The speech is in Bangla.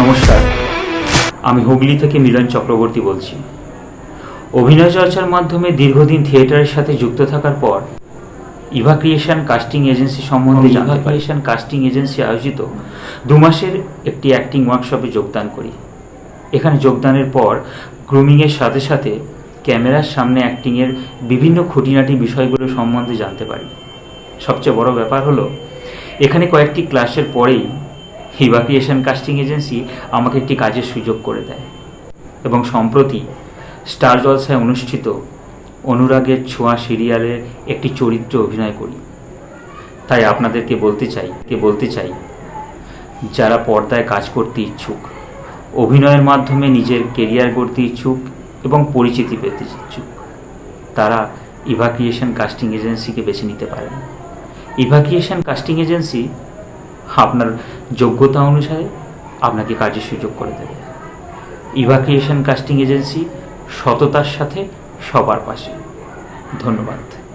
নমস্কার। আমি হুগলি থেকে মিলন চক্রবর্তী বলছি। অভিনয় চর্চার মাধ্যমে দীর্ঘদিন থিয়েটারের সাথে যুক্ত থাকার পর ইভা ক্রিয়েশন কাস্টিং এজেন্সি সম্বন্ধে জানতে ক্রিয়েশন কাস্টিং এজেন্সি আয়োজিত দু মাসের একটি অ্যাক্টিং ওয়ার্কশপে যোগদান করি। এখানে যোগদানের পর গ্রুমিংয়ের সাথে সাথে ক্যামেরার সামনে অ্যাক্টিংয়ের বিভিন্ন খুঁটিনাটি বিষয়গুলো সম্বন্ধে জানতে পারি। সবচেয়ে বড় ব্যাপার হলো এখানে কয়েকটি ক্লাসের পরেই হিবা ক্রিয়েশন কাস্টিং এজেন্সি আমাকে একটি কাজের সুযোগ করে দেয়। এবং সম্প্রতি স্টার জলসায় অনুষ্ঠিত অনুরাগের ছোঁয়া সিরিয়ালে একটি চরিত্রে অভিনয় করি। তাই আপনাদেরকে বলতে চাই, কে বলতে চাই, যারা পর্দায় কাজ করতে ইচ্ছুক, অভিনয়ের মাধ্যমে নিজের কেরিয়ার গড়তে ইচ্ছুক এবং পরিচিতি পেতে ইচ্ছুক, তারা ইভাকুয়েশন কাস্টিং এজেন্সিকে বেছে নিতে পারেন। ইভাকুয়েশন কাস্টিং এজেন্সি আপনার যোগ্যতা অনুসারে আপনাকে কাজের সুযোগ করে দেবে। ইভাকুয়েশন কাস্টিং এজেন্সি সততার সাথে সবার পাশে। ধন্যবাদ।